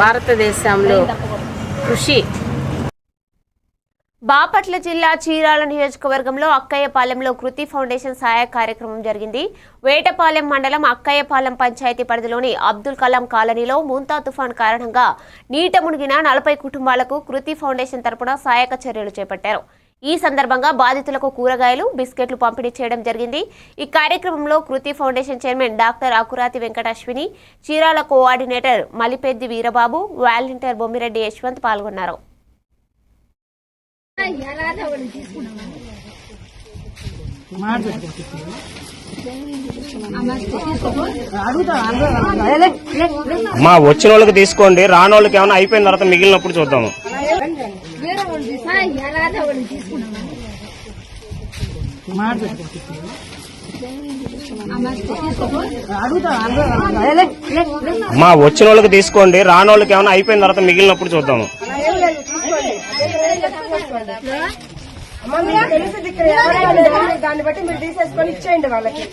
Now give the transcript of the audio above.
భారతదేశంలో కృషి. బాపట్ల జిల్లా చీరాల నియోజకవర్గంలో అక్కయ్యపాలెంలో కృతి ఫౌండేషన్ సహాయ కార్యక్రమం జరిగింది. వేటపాలెం మండలం అక్కయ్యపాలెం పంచాయతీ పరిధిలోని అబ్దుల్ కలాం కాలనీలో ముంతా తుఫాన్ కారణంగా నీట మునిగిన నలభై కుటుంబాలకు కృతి ఫౌండేషన్ తరపున సహాయక చర్యలు చేపట్టారు. ఈ సందర్భంగా బాధితులకు కూరగాయలు బిస్కెట్లు పంపిణీ చేయడం జరిగింది. ఈ కార్యక్రమంలో Kriti foundation chairman doctor Akurati Venkata Ashwini Chirala coordinator Malipeddi Veerababu volunteer Bommireddy Yashwant పాల్గొన్నారు. మా వచ్చిన వాళ్ళకి తీసుకోండి రాని వాళ్ళకి ఏమైనా అయిపోయిన తర్వాత మిగిలినప్పుడు చూద్దాము. మా వచ్చిన వాళ్ళకి తీసుకోండి రాని వాళ్ళకి ఏమైనా అయిపోయిన తర్వాత మిగిలినప్పుడు చూద్దాము. దాన్ని బట్టి మీరు తీసేసుకొని ఇచ్చేయండి వాళ్ళకి.